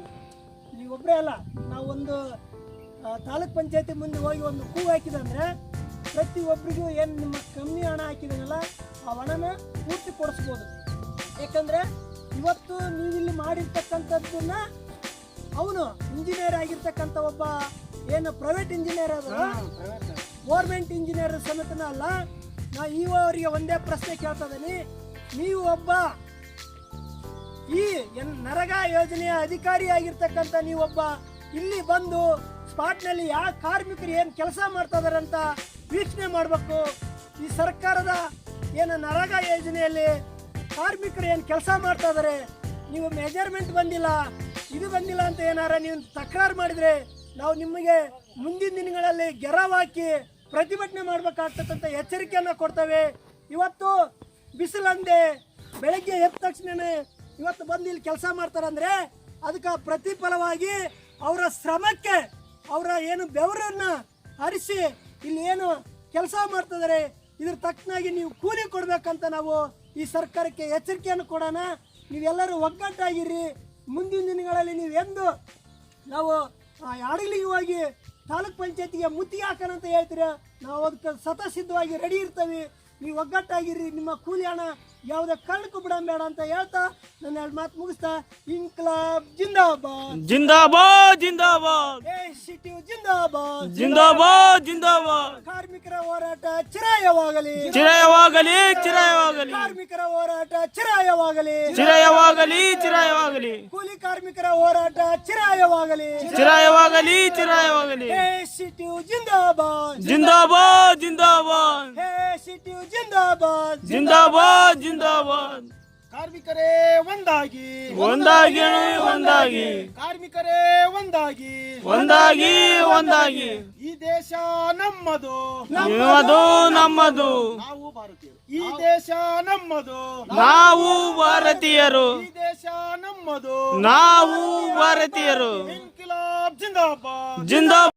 ಅಲ್ಲ ನೀವೊಬ್ಬರೇ ಅಲ್ಲ ನಾವು ಒಂದು ತಾಲೂಕ್ ಪಂಚಾಯತಿ ಮುಂದೆ ಹೋಗಿ ಒಂದು ಹೂ ಹಾಕಿದಂದ್ರೆ ಪ್ರತಿಯೊಬ್ಬರಿಗೂ ಏನು ನಿಮ್ಮ ಕಮ್ಮಿ ಹಣ ಹಾಕಿದನಲ್ಲ ಆ ಹಣನ ಪೂರ್ತಿ ಕೊಡಿಸ್ಬೋದು. ಯಾಕಂದರೆ ಇವತ್ತು ನೀವಿಲ್ಲಿ ಮಾಡಿರ್ತಕ್ಕಂಥದ್ದನ್ನ ಅವನು ಇಂಜಿನಿಯರ್ ಆಗಿರ್ತಕ್ಕಂಥ ಒಬ್ಬ ಏನು ಪ್ರೈವೇಟ್ ಇಂಜಿನಿಯರ್ ಅದ ಗೋರ್ಮೆಂಟ್ ಇಂಜಿನಿಯರ್ ಸಮೇತನ ಅಲ್ಲ ನಾ ಇವರಿಗೆ ಒಂದೇ ಪ್ರಶ್ನೆ ಕೇಳ್ತಾ ಇದ್ದೀನಿ. ನೀವು ಒಬ್ಬ ಈ ನರಗ ಯೋಜನೆಯ ಅಧಿಕಾರಿ ಆಗಿರ್ತಕ್ಕಂಥ ನೀವೊಬ್ಬ ಇಲ್ಲಿ ಬಂದು ಸ್ಪಾಟ್ನಲ್ಲಿ ಯಾವ ಕಾರ್ಮಿಕರು ಏನು ಕೆಲಸ ಮಾಡ್ತಾ ಇದಾರಂತ ವೀಕ್ಷಣೆ ಮಾಡಬೇಕು. ಈ ಸರ್ಕಾರದ ಏನು ನರಗ ಯೋಜನೆಯಲ್ಲಿ ಕಾರ್ಮಿಕರು ಏನು ಕೆಲಸ ಮಾಡ್ತಾ ಇದಾರೆ, ನೀವು ಮೆಜರ್ಮೆಂಟ್ ಬಂದಿಲ್ಲ, ಇದು ಬಂದಿಲ್ಲ ಅಂತ ಏನಾರ ನೀವು ತಕರಾರು ಮಾಡಿದ್ರೆ ನಾವು ನಿಮಗೆ ಮುಂದಿನ ದಿನಗಳಲ್ಲಿ ಗೆರವಾಕಿ ಹಾಕಿ ಪ್ರತಿಭಟನೆ ಮಾಡ್ಬೇಕಾಗ್ತಕ್ಕಂಥ ಎಚ್ಚರಿಕೆಯನ್ನು ಕೊಡ್ತೇವೆ. ಇವತ್ತು ಬಿಸಿಲಂದೆ ಬೆಳಗ್ಗೆ ಎದ್ದ ತಕ್ಷಣನೇ ಇವತ್ತು ಬಂದು ಇಲ್ಲಿ ಕೆಲಸ ಮಾಡ್ತಾರಂದ್ರೆ ಅದಕ್ಕೆ ಪ್ರತಿಫಲವಾಗಿ ಅವರ ಶ್ರಮಕ್ಕೆ ಅವರ ಏನು ಬೆವರನ್ನ ಹರಿಸಿ ಇಲ್ಲಿ ಏನು ಕೆಲಸ ಮಾಡ್ತಿದ್ದಾರೆ, ಇದ್ರ ತಕ್ಕನಾಗಿ ನೀವು ಕೂಲಿ ಕೊಡಬೇಕಂತ ನಾವು ಈ ಸರ್ಕಾರಕ್ಕೆ ಎಚ್ಚರಿಕೆಯನ್ನು ಕೊಡೋಣ. ನೀವೆಲ್ಲರೂ ಒಗ್ಗಟ್ಟಾಗಿರಿ ಮುಂದಿನ ದಿನಗಳಲ್ಲಿ ನೀವು ಎಂದು ನಾವು ಆ ಯಾಡಗ್ಲಿಗೆ ಹೋಗಿ ತಾಲೂಕ್ ಪಂಚಾಯತಿಗೆ ಮುತ್ತಿಗೆ ಹಾಕೋಣ ಅಂತ ಹೇಳ್ತೀರ? ನಾವು ಅದಕ್ಕೆ ಸತಸಿದ್ಧವಾಗಿ ರೆಡಿ ಇರ್ತೀವಿ. ನೀವು ಒಗ್ಗಟ್ಟಾಗಿರ್ರಿ ನಿಮ್ಮ ಕೂಲಿ ಹಣ ಯಾವುದೇ ಕಾರಣಕ್ಕೂ ಬಿಡಬೇಡ ಅಂತ ಹೇಳ್ತಾ ನನ್ನ ಎರಡು ಮಾತು ಮುಗಿಸ್ತಾ. ಇನ್ಕ್ಲಾಬ್ ಜಿಂದಾಬಾದ್. ಜಿಂದಾಬಾದ್ ಜಿಂದಾಬಾದ್. ಸಿಟಿ ಜಿಂದಾಬಾದ್. ಜಿಂದಾಬಾದ್ ಜಿಂದಾಬಾದ್. ಕಾರ್ಮಿಕರ ಹೋರಾಟ ಚಿರಾಯವಾಗಲಿ. ಚಿರಾಯವಾಗಲಿ ಚಿರಾಯವಾಗಲಿ. ಕಾರ್ಮಿಕರ ಹೋರಾಟ ಚಿರಾಯವಾಗಲಿ. ಚಿರಾಯವಾಗಲಿ ಚಿರಾಯವಾಗಲಿ. ಕೂಲಿ ಕಾರ್ಮಿಕರ ಹೋರಾಟ ಚಿರಾಯವಾಗಲಿ. ಚಿರಾಯವಾಗಲಿ ಚಿರಾಯವಾಗಲಿ. ಸಿಟಿ ಜಿಂದಾಬಾದ್. ಜಿಂದಾಬಾದ್ ಜಿಂದಾಬಾದ್. ಹೇ ಸಿಟಿ ಜಿಂದಾಬಾದ್. ಜಿಂದಾಬಾದ್ ಜಿಂದಾಬಾದ್. ಕಾರ್ಮಿಕರೇ ಒಂದಾಗಿ. ಒಂದಾಗಿ ಒಂದಾಗಿ. ಕಾರ್ಮಿಕರೇ ಒಂದಾಗಿ. ಒಂದಾಗಿ ಒಂದಾಗಿ. ಈ ದೇಶ ನಮ್ಮದು. ನಮ್ಮದು ನಮ್ಮದು. ನಾವು ಭಾರತೀಯರು. ಈ ದೇಶ ನಮ್ಮದು. ನಾವು ಭಾರತೀಯರು. ಈ ದೇಶ ನಮ್ಮದು. ನಾವು ಭಾರತೀಯರು. ಇನ್ಕಿಲಾಬ್ ಜಿಂದಾಬಾದ್. ಜಿಂದಾಬಾದ್.